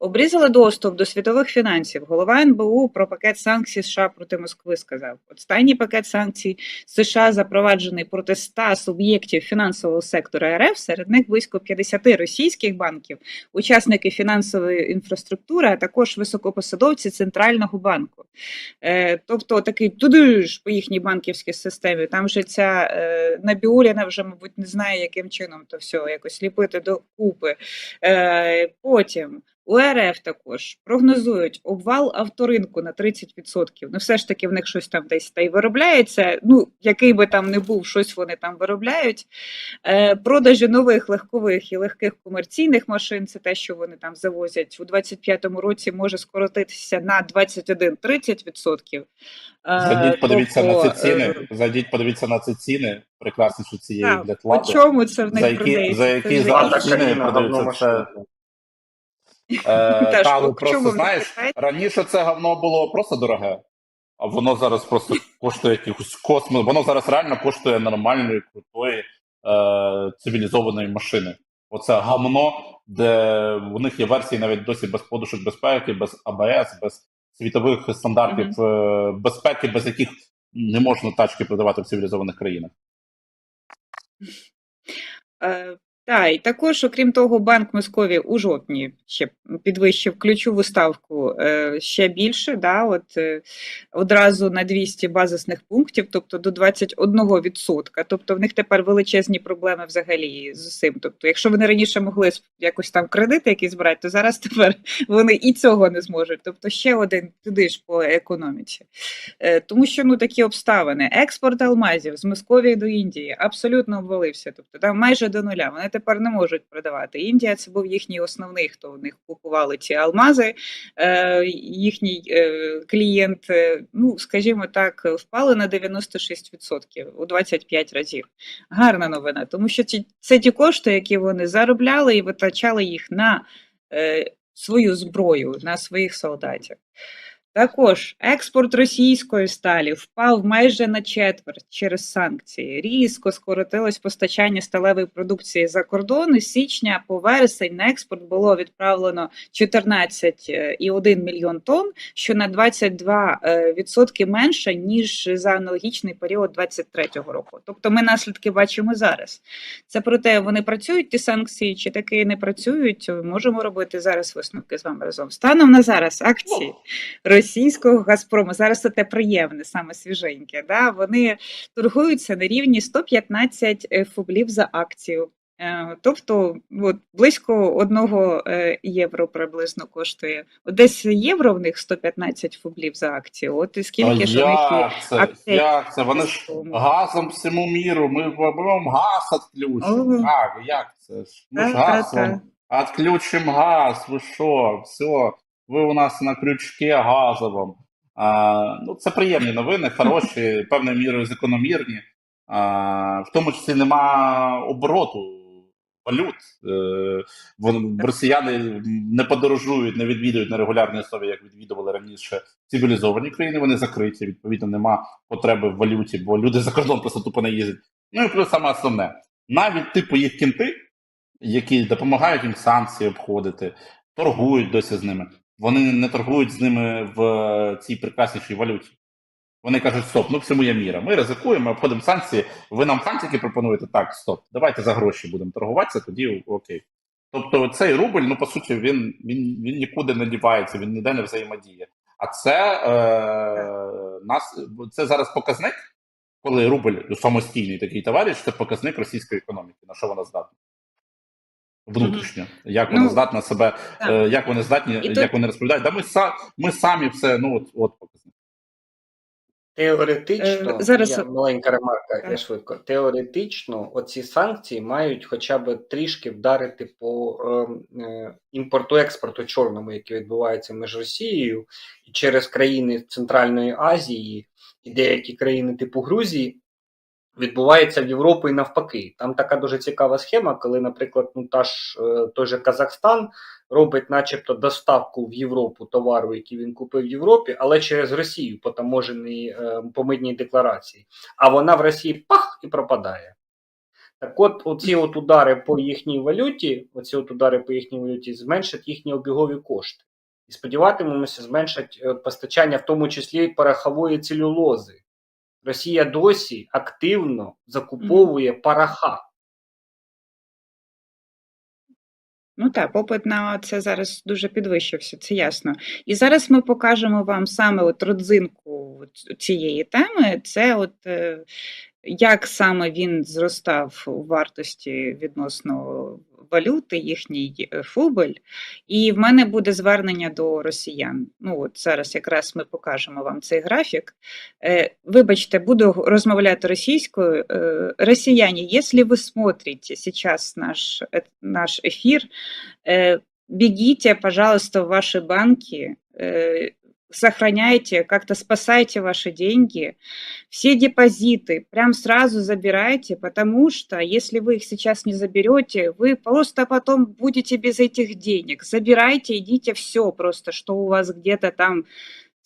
Обрізали доступ до світових фінансів. Голова НБУ про пакет санкцій США проти Москви сказав. Останній пакет санкцій США запроваджений проти 100 суб'єктів фінансового сектора РФ, серед них близько 50 російських банків, учасники фінансової інфраструктури, а також високопосадовці центрального банку. Е, тобто такий туди ж по їхній банківській системі. Там вже ця е, Набіуліна вже, мабуть, не знає, яким чином то все якось ліпити до купи. Е, потім у РФ також прогнозують обвал авторинку на 30%. Ну, все ж таки в них щось там десь та й виробляється. Ну, який би там не був, щось вони там виробляють. Е, продажі нових легкових і легких комерційних машин це те, що вони там завозять у 25-му році, може скоротитися на 21-30%. Е, Зайдіть, подивіться на тобто, ці ціни. е, Зайдіть, подивіться на ці ціни. Прекрасні, що цієї для По влади. чому це в них За які, за які зараз ціни продаються. Е, ну, просто знаєш, раніше це говно було просто дороге, а воно зараз просто коштує якихось космос. Воно зараз реально коштує нормальної, крутої, е, цивілізованої машини. Оце гамно, де в них є версії навіть досі без подушок безпеки, без АБС, без світових стандартів е, безпеки, без яких не можна тачки продавати в цивілізованих країнах. Е, Та, і також, окрім того, Банк Московії у жовтні ще підвищив ключову ставку е, ще більше, да, от, е, одразу на 200 базисних пунктів, тобто до 21%. Тобто в них тепер величезні проблеми взагалі з усім. Тобто, якщо вони раніше могли якось там кредити якісь брати, то зараз тепер вони і цього не зможуть. Тобто ще один туди ж по економіці. Е, Тому що ну такі обставини. Експорт алмазів з Московії до Індії абсолютно обвалився. Тобто там майже до нуля. Вони тепер не можуть продавати. Індія це був їхній основний, хто в них купували ці алмази. Е, Їхній е, клієнт, е, ну скажімо так, впали на 96% у 25 разів. Гарна новина, тому що ці, це ті кошти, які вони заробляли і витрачали їх на е, свою зброю, на своїх солдатів. Також експорт російської сталі впав майже на четверть через санкції. Різко скоротилось постачання сталевої продукції за кордон. Із січня по вересень на експорт було відправлено 14,1 мільйон тонн, що на 22% е, відсотки менше ніж за аналогічний період 2023 року. Тобто, ми наслідки бачимо зараз. Це про те, вони працюють ті санкції, чи таки не працюють. Можемо робити зараз висновки з вами разом. Станом на зараз акції російського Газпрому. Зараз це те приємне, саме свіженьке. Да? Вони торгуються на рівні 115 фублів за акцію. Е, Тобто, от, близько одного е, євро приблизно коштує. Десь євро в них 115 фублів за акцію. От і скільки А ж у них є це? акцій Як це? Вони ж газом всьому міру. Ми вам газ відключимо. Ого. Як? Це? Ми ж Та-та-та. газ вам відключимо газ. Ви що? Все. Ви у нас на крючке газовому. А, ну, це приємні новини, хороші, певною мірою закономірні. А, в тому числі нема обороту валют. Е, росіяни не подорожують, не відвідують на регулярній основі, як відвідували раніше цивілізовані країни. Вони закриті. Відповідно, нема потреби в валюті, бо люди за кордон просто тупо не їздять. Ну і плюс саме основне, навіть типу їх кінти, які допомагають їм санкції обходити, торгують досі з ними. Вони не торгують з ними в е, цій прекраснішій валюті. Вони кажуть, стоп, ну всьому є міра. Ми ризикуємо, обходимо санкції. Ви нам фантики пропонуєте? Так, стоп, давайте за гроші будемо торгуватися, тоді окей. Тобто цей рубль, ну по суті, він, він, він нікуди не дівається, він ніде не взаємодіє. А це, е, нас, це зараз показник, коли рубль самостійний такий товариш, це показник російської економіки, на що вона здатна. Внутрішньо, як вона Ну, здатна себе, так. е, як вони здатні, І як тут- вони розповідають. Да ми, са, ми самі все, ну от, от. Теоретично, Е, зараз- я, маленька ремарка, я швидко. Теоретично, оці санкції мають хоча б трішки вдарити по ем, е, імпорту-експорту чорному, який відбувається між Росією і через країни Центральної Азії і деякі країни типу Грузії. Відбувається в Європу і навпаки. Там така дуже цікава схема, коли, наприклад, ну та ж е, той же Казахстан робить, начебто, доставку в Європу товару, який він купив в Європі, але через Росію по таможеній е, по митній декларації. А вона в Росії пах і пропадає. Так от, оці от удари по їхній валюті, оці от удари по їхній валюті зменшать їхні обігові кошти. І сподіватимемося, зменшать е, постачання, в тому числі порохової целюлози. Росія досі активно закуповує пороха. Ну так, попит на це зараз дуже підвищився, це ясно. І зараз ми покажемо вам саме от родзинку цієї теми. Це от е, як саме він зростав у вартості відносно валюти, їхній е, фубль. І в мене буде звернення до росіян. Ну от зараз якраз ми покажемо вам цей графік. Е, Вибачте, буду розмовляти російською. Е, Россияне, если вы смотрите сейчас наш, э, наш эфир, э, бегите, пожалуйста, в ваши банки, Сохраняйте, как-то спасайте ваши деньги, все депозиты прям сразу забирайте, потому что если вы их сейчас не заберете, вы просто потом будете без этих денег. Забирайте, идите все просто, что у вас где-то там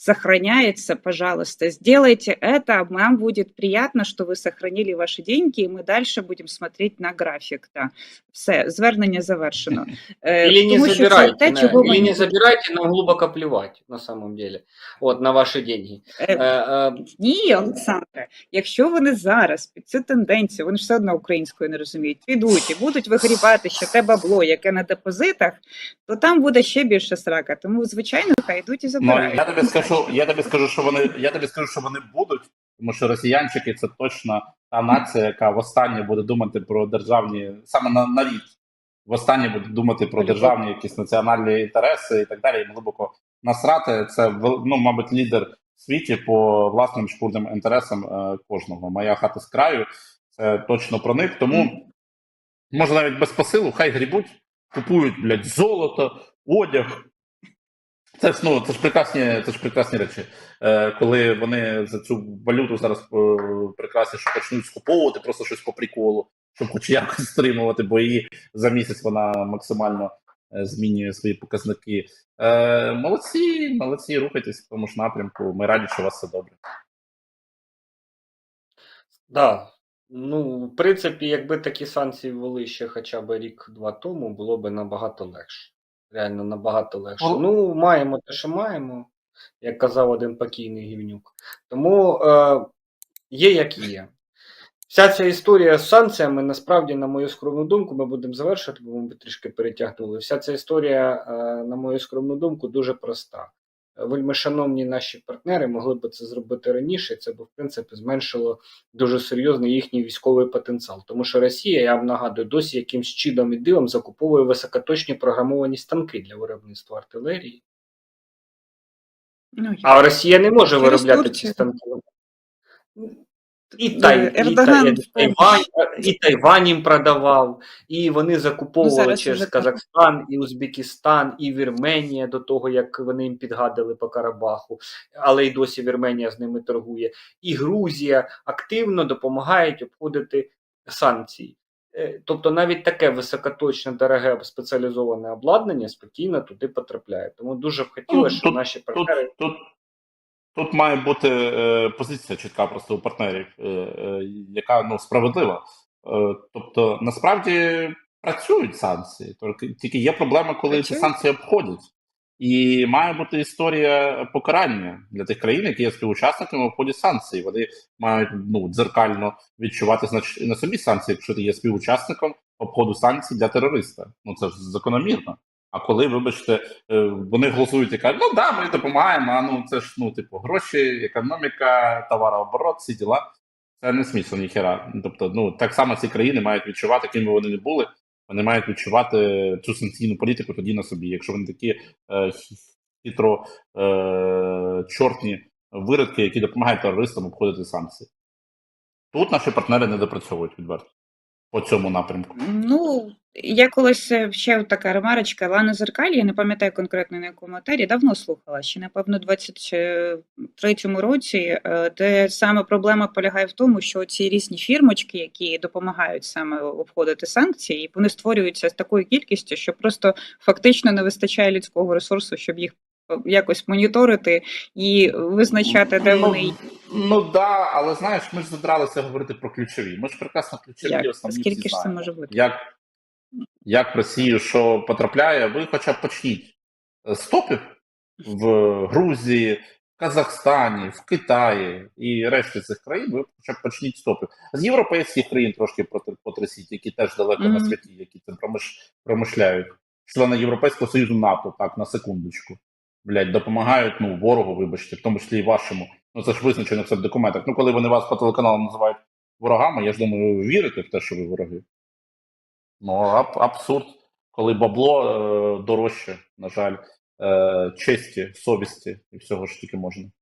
сохраняется, пожалуйста, сделайте это, нам будет приятно, что ви сохранили ваші деньги, і ми далі будемо смотреть на графік. Да. Все, звернення завершено. Е, Или не тому що це забирайте, те, на- чого или ми не забирайте, нам глубоко плевать на самом деле. Вот, на ваши деньги. Е, Э, э, Ні, Олександре, якщо вони зараз під цю тенденцію, вони ж все одно українською не розуміють, підуть і будуть вигрібати ще те бабло, яке на депозитах, то там буде ще більше срака. Тому, звичайно, хай йдуть і Ну, забирають. я тобі скажу, я тобі скажу, що вони, я тобі скажу, що вони будуть, тому що росіянчики це точно та нація, яка востаннє буде думати про державні, саме на, на рік, востаннє буде думати про державні якісь національні інтереси і так далі. І глибоко насрати. Це ну, мабуть, лідер в світі по власним шкурним інтересам е, кожного. Моя хата з краю, це точно про них. Тому може навіть без посилу, хай грібуть, купують блядь, золото, одяг. Це ж ну це ж прекрасні, це ж прекрасні речі. Е, коли вони за цю валюту зараз е, прекрасні, що почнуть скуповувати просто щось по приколу, щоб хоч якось стримувати, бо її за місяць вона максимально е, змінює свої показники. Е, молодці, молодці, рухайтесь в тому ж напрямку. Ми раді, що у вас все добре. Да. Ну, в принципі, якби такі санкції ввели ще хоча б рік-два тому, було б набагато легше. Реально набагато легше. Ну, Ну, маємо те, що маємо, як казав один покійний гівнюк. Тому е, є як є. Вся ця історія з санкціями, насправді, на мою скромну думку, ми будемо завершувати, бо ми трішки перетягнули. Вся ця історія, е, на мою скромну думку, дуже проста. Вельми шановні наші партнери могли б це зробити раніше. Це б, в принципі, зменшило дуже серйозно їхній військовий потенціал. Тому що Росія, я вам нагадую, досі якимсь чидом і дивом закуповує високоточні програмовані станки для виробництва артилерії. Ну, А Росія не може Через виробляти ці станки. І, Е, Тай, і, Ердоган Тай- в Тайвань, і Тайвань їм продавав, і вони закуповували Ну, через Казахстан, і Узбекистан, і Вірменія до того, як вони їм підгадили по Карабаху, але й досі Вірменія з ними торгує. І Грузія активно допомагають обходити санкції. Е, Тобто навіть таке високоточне, дороге спеціалізоване обладнання спокійно туди потрапляє. Тому дуже б хотілося, Ну, щоб тут- наші партнери тут, тут має бути е, позиція чітка просто у партнерів, е, е, яка ну, справедлива. Тобто, насправді працюють санкції, тільки- є проблема, коли ці санкції обходять. І має бути історія покарання для тих країн, які є співучасниками в ході санкцій. Вони мають ну, дзеркально відчувати на собі санкції, якщо ти є співучасником обходу санкцій для терориста. Ну це ж закономірно. А коли, вибачте, е, вони голосують і кажуть, ну да, ми допомагаємо, а ну це ж ну, типу, гроші, економіка, товарооборот, ці діла. Це не смисл ніхера. Тобто, ну так само ці країни мають відчувати, ким би вони не були. Вони мають відчувати цю санкційну політику тоді на собі. Якщо вони такі е, хитро е, чортні виродки, які допомагають терористам обходити санкції. Тут наші партнери не допрацьовують відверто по цьому напрямку. Ну, я колись е, ще така ремарочка Лана Зеркаль, я не пам'ятаю конкретно на якому етері, давно слухала, ще напевно, в 23-му році, е, де саме проблема полягає в тому, що ці різні фірмочки, які допомагають саме обходити санкції, вони створюються з такою кількістю, що просто фактично не вистачає людського ресурсу, щоб їх якось моніторити і визначати, де Ну, вони Ну да, але знаєш, ми ж задралися говорити про ключові. Ми ж прекрасно ключові як. основні Скільки всі ж це знаємо. може бути? Як, як в Росію що потрапляє, ви хоча б почніть з топів в Грузії, в Казахстані, в Китаї і решті цих країн, ви хоча б почніть з топів. З європейських країн трошки потрясіть, які теж далеко Мгм. на святі, які цим промиш, промишляють. Члени Європейського Союзу НАТО, так, на секундочку. Блять, допомагають ну, ворогу, вибачте, в тому числі і вашому. Ну це ж визначено все в документах. Ну, коли вони вас по телеканалу називають ворогами, я ж думаю, ви вірите в те, що ви вороги. Ну, аб- абсурд, коли бабло е, дорожче, на жаль, е, честі, совісті і всього ж тільки можна.